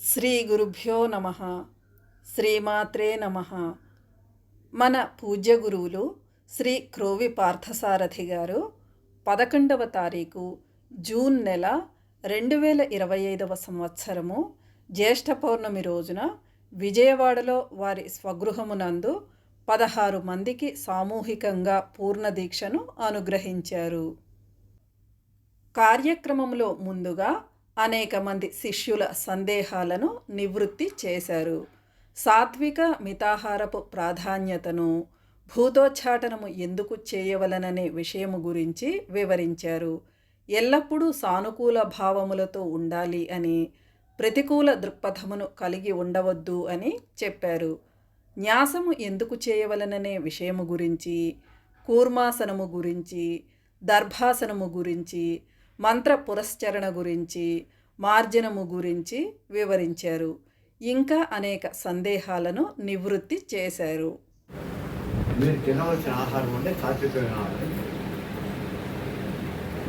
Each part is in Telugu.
శ్రీ గురుభ్యో నమ. శ్రీమాత్రే నమ. మన పూజ్య గురువులు శ్రీ క్రోవి పార్థసారథి గారు పదకొండవ తారీఖు జూన్ నెల రెండు వేల ఇరవై ఐదవ సంవత్సరము జ్యేష్ఠ పౌర్ణమి రోజున విజయవాడలో వారి స్వగృహమునందు పదహారు మందికి సామూహికంగా పూర్ణ దీక్షను అనుగ్రహించారు. కార్యక్రమంలో ముందుగా అనేక మంది శిష్యుల సందేహాలను నివృత్తి చేశారు. సాత్విక మితాహారపు ప్రాధాన్యతను భూతోచ్చాటనము ఎందుకు చేయవలననే విషయము గురించి వివరించారు. ఎల్లప్పుడూ సానుకూల భావములతో ఉండాలి అని ప్రతికూల దృక్పథమును కలిగి ఉండవద్దు అని చెప్పారు. న్యాసము ఎందుకు చేయవలననే విషయము గురించి కూర్మాసనము గురించి దర్భాసనము గురించి మంత్ర పురస్చరణ గురించి మార్జనము గురించి వివరించారు. ఇంకా అనేక సందేహాలను నివృత్తి చేశారు. మీరు తినవలసిన ఆహారం అంటే సాత్వికమైన ఆహారం.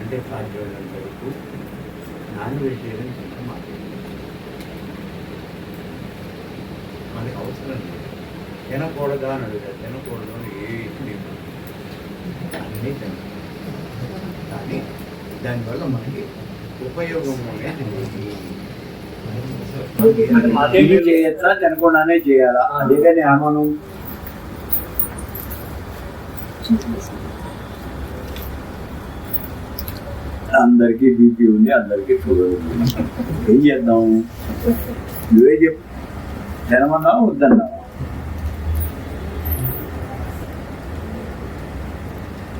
అంటే సాధ్యమైనంత వరకు నాన్ వెజిటేరియన్ తింటే మాకు మనకి అవసరం లేదు. తినకూడదా అని అడుగుతారు తినకూడదు అని ఏది లేదు. అన్నీ తినాలి కానీ దానివల్ల మనకి ఉపయోగం చేయొచ్చా తినకుండానే చేయాలా అందరికీ బీపీ ఉంది అందరికీ షుగర్ ఉంది. ఏం చేద్దాం? నువ్వే చెప్పు. తినమన్నావా వద్దన్నావా?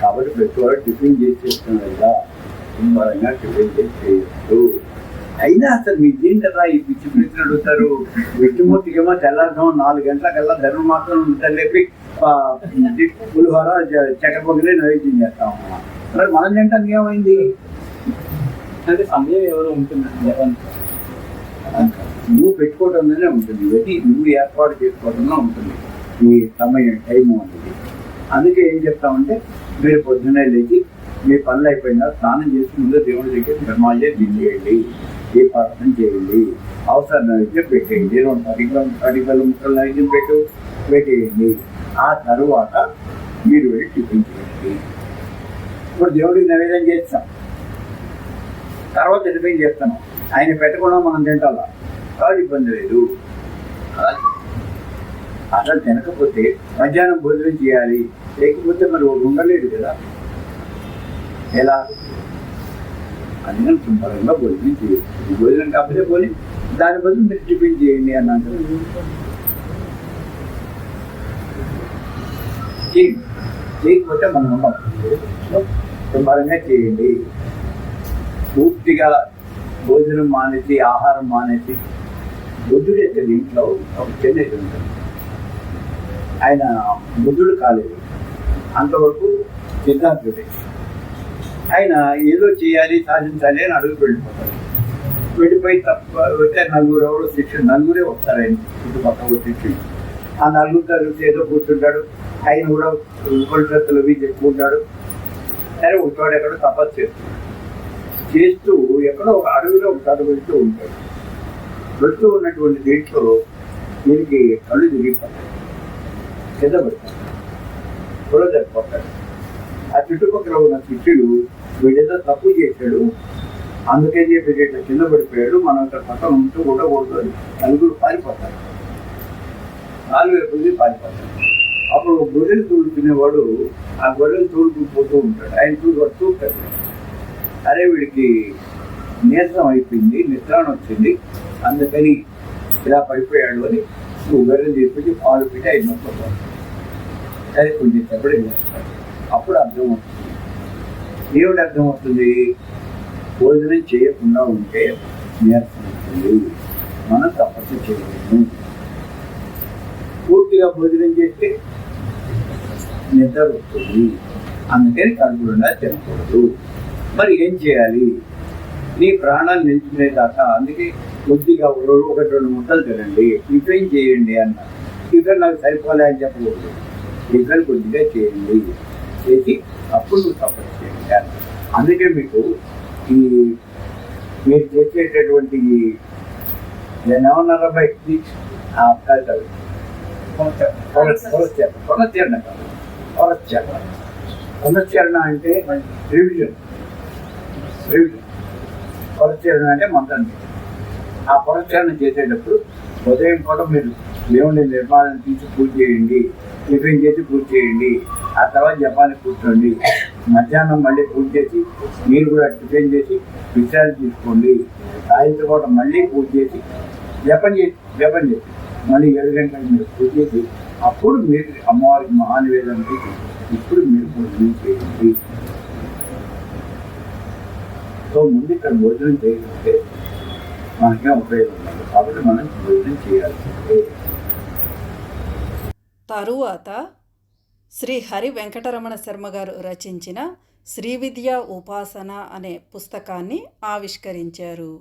కాబట్టి ప్రతి వాడు టిఫిన్ చేసి చేస్తున్నాడు కదా. చేసి చేయొచ్చు అయినా అసలు మీ ఏంటరా ఈ పిచ్చి ప్రశ్నలు అడుగుతారు? విష్ణుమూర్తికి ఏమో తెల్లారుజాము నాలుగు గంటలకల్లా ధర్మ మాత్రం లేపి పులిహోర జ- చక్కెర పొంగలి నైవేద్యం చేస్తాం మరి మనం తింటానికి ఏమైంది అంటే సమయం ఎవరో ఉంటుందండి? నువ్వు పెట్టుకోవడంలోనే ఉంటుంది. ఇది నువ్వు ఏర్పాటు చేసుకోవడంలో ఉంటుంది. ఈ సమయం టైం అనేది అందుకే ఏం చెప్తామంటే మీరు పొద్దున్నే లేచి మీ పనులు అయిపోయినా స్నానం చేసి ముందు దేవుడి దగ్గర ధర్మాలే దించేయండి ఏ ప్రార్థన చేయండి. అవసరం పెట్టేయండి. రెండు అడిగల అడిగల ముక్కలు నైద్యం పెట్టు పెట్టేయండి. ఆ తరువాత మీరు వెళ్ళి టిఫిన్ చేయండి. ఇప్పుడు దేవుడికి నైవేద్యం చేస్తాం. తర్వాత టిఫిన్ చేస్తాం. ఆయన పెట్టకుండా మనం తింటాలా? కాబట్టి ఇబ్బంది లేదు. అసలు తినకపోతే మధ్యాహ్నం భోజనం చేయాలి. లేకపోతే మరి వాడు కదా. ఎలా? అందుకని శుభ్రంగా భోజనం చేయొచ్చు భోజనం కాకపోతే పోనీ దాని బదులు మీరు టిఫిన్ చేయండి అన్నాడు చేయకపోతే మనం ఉన్నాం శుభ్రంగా చేయండి. పూర్తిగా భోజనం మానేసి ఆహారం మానేసి బుద్ధుడు యొక్క ఇంట్లో ఒక చెన్నై ఉంటాడు ఆయన బుద్ధుడు కాలేదు. అంతవరకు సిద్ధార్థుడే ఆయన ఏదో చేయాలి సాధించాలి అని అడుగు వెళ్ళిపోతాడు. వెళ్ళిపోయి తప్ప వస్తే నలుగురు ఎవరో శిక్షణ నలుగురే వస్తారు ఆయన చుట్టుపక్కల శిక్షణ ఆ నలుగురు కలిసి ఏదో కూర్చుంటాడు. ఆయన కూడా ఉపనిషత్తులు అవి చెప్పుకుంటాడు సరే ఉంటాడు ఎక్కడో తపస్సు చేస్తున్నాడు చేస్తూ ఎక్కడో ఒక అడవిలో ఉంటాడు వెళ్తూ ఉంటాడు. వెళ్తూ ఉన్నటువంటి దీంట్లో దీనికి కళ్ళు తిరిగిపోతాయి. కింద పెడతాడు కూడా జరిపోతాడు ఆ చుట్టుపక్కల ఉన్న శిష్యులు వీడేదో తప్పు చేశాడు అందుకే చెప్పి ఇట్లా కింద పడిపోయాడు మనం ఇక్కడ పక్కన ఉంటూ ఉండకూడదు అని నలుగురు పారిపోతారు. నాలుగు వైపు పారిపోతారు. అప్పుడు గొర్రెలు తోడుకునేవాడు ఆ గొర్రెలు తోడుకుని ఉంటాడు. ఆయన చూడు చూస్తాడు. అరే వీడికి నీరసం అయిపోయింది నిద్రాణం వచ్చింది అందుకని ఇలా పడిపోయాడు అని నువ్వు గొర్రెలు తీసుకొచ్చి పాలు పెట్టి ఆయన నొప్పుతాడు సరే కొంచెం చెప్పడం అప్పుడు అర్థం అవుతుంది దేవుడు అర్థమవుతుంది. భోజనం చేయకుండా ఉంటే నీరసం మనం తపస్సు చేయలేము. పూర్తిగా భోజనం చేస్తే నిద్ర వస్తుంది అందుకని కడుపుకుండా తినకూడదు. మరి ఏం చేయాలి? నీ ప్రాణాలు నిలిచిపోయే దాకా అందుకే కొద్దిగా ఒక రోజు ఒకటి రెండు ముద్దలు తినండి. టిఫిన్ చేయండి అన్న. టిఫిన్ నాకు సరిపోలే అని చెప్పకూడదు. టిఫిన్ కొద్దిగా చేయండి. చేసి తపస్సు చేయండి అన్న. అందుకే మీకు ఈ మీరు చేసేటటువంటి నేను ఏమన్నారు ఆ కాదు పునశ్చరణ. కాదు. పునశ్చరణ. పునశ్చరణ అంటే రివిజన్. రివిజన్. పునశ్చరణ అంటే మంత్రం ఆ పునశ్చరణ చేసేటప్పుడు ఉదయం కూడా మీరు దేవుని నిర్మాణం తీసి పూజ చేయండి టిఫిన్ చేసి పూజ చేయండి ఆ తర్వాత జపాన్ కూర్చోండి మధ్యాహ్నం మళ్ళీ పూజ చేసి మీరు కూడా టిఫిన్ చేసి విశ్రాంతి తీసుకోండి. సాయంత్రం పూట మళ్ళీ పూజ చేసి జపం చేసి జపం చేసి మళ్ళీ ఏడు గంటలకు మీరు పూజ చేసి అప్పుడు మీరు అమ్మవారికి మహానివేదన చేసి ఇప్పుడు మీరు భోజనం చేయండి. సో ముందు ఇక్కడ భోజనం చేయకపోతే మనకేం ఉపయోగం కాబట్టి మనం భోజనం చేయాల్సిందే. తరువాత శ్రీ హరి వెంకటరమణ శర్మ గారు రచించిన శ్రీ విద్య ఉపాసన అనే పుస్తకాన్ని ఆవిష్కరించారు.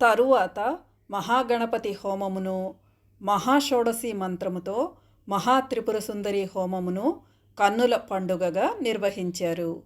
తరువాత మహాగణపతి హోమమును మహాషోడశి మంత్రముతో మహాత్రిపుర సుందరి హోమమును కన్నుల పండుగగా నిర్వహించారు.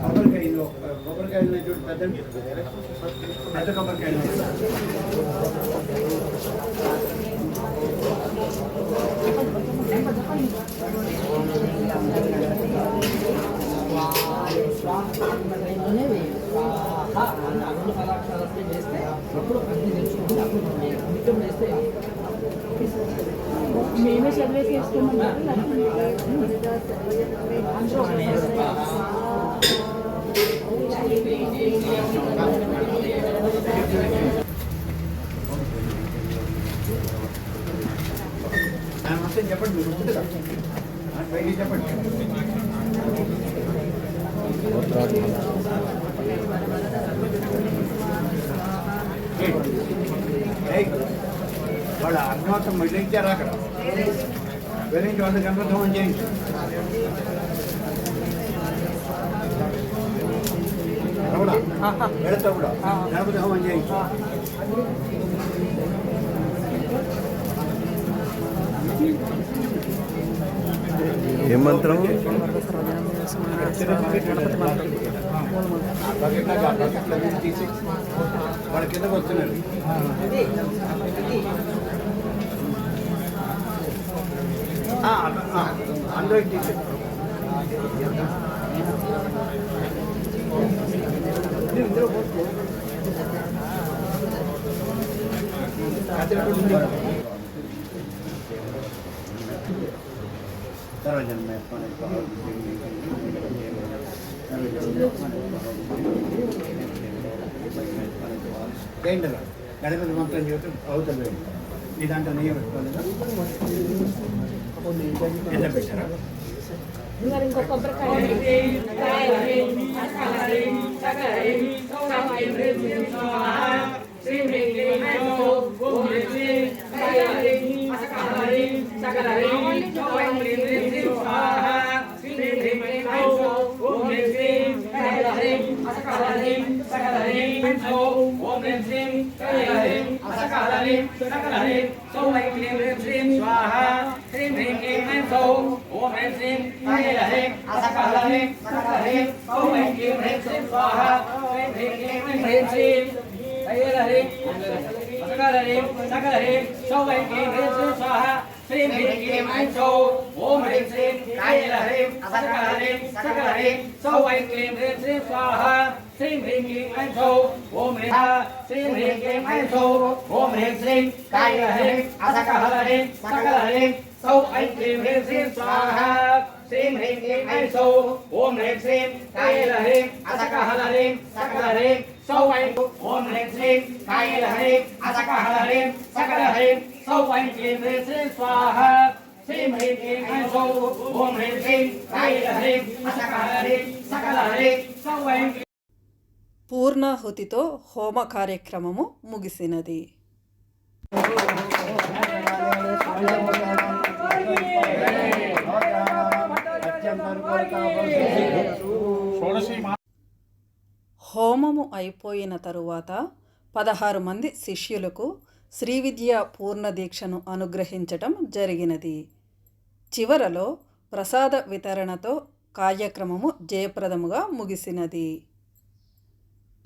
కొబ్బరికాయలు కొబ్బరికాయలు చూడు పెద్ద పెద్ద కొబ్బరికాయలు మేమే చదివేసి వేసుకోమన్నారు చెప్పండి చెప్పండి వాళ్ళ అర్థమర్థం మళ్ళీ అక్కడ వెళ్ళించి వంద గంటల హోమం చేయించు వెళతా కూడా గణపతి హోమం చేయించు ఏ మంత్రం? వాళ్ళ కిందకు వస్తున్నారు అందులో తీసి ఇందులో ఉంది? సర్వజన్మ మంత్రం అవుతుంది నీ దాంట్లో నెయ్యి పెట్టుకోలేదా ఎంత పెట్టారా ఇంకా ఇంకో కొబ్బరికాయ శ్రీం హ్రీం క్లీం ఐం సౌ ఓం హ్రీం శ్రీం హ్రీం క్లీం ఐం సౌ ఓం హ్రీం శ్రీం కాయ హ్రీం అసక హర హ్రీం సకల హ్రీం సౌ ఐం క్లీం హ్రీం శ్రీం స్వాహా శ్రీం హ్రీం క్లీం ఐం సౌ ఓం హ్రీం శ్రీం కాయ హ్రీం అసక హర హ్రీం సకల హ్రీం సౌ ఐం ఓం హ్రీం శ్రీం కాయ హ్రీం అసక హర హ్రీం సకల హ్రీం సౌ ఐం క్లీం హ్రీం శ్రీం స్వాహా శ్రీం హ్రీం క్లీం ఐం సౌః ఓం హ్రీం శ్రీం కాయిక హ్రీం అసక హ్రీం సకల హ్రీం సౌ ఐం క్లీం పూర్ణాహుతితో హోమ కార్యక్రమము ముగిసినది హోమము అయిపోయిన తరువాత పదహారు మంది శిష్యులకు శ్రీవిద్య పూర్ణ దీక్షను అనుగ్రహించటం జరిగినది. చివరలో ప్రసాద వితరణతో కార్యక్రమము జయప్రదముగా ముగిసినది.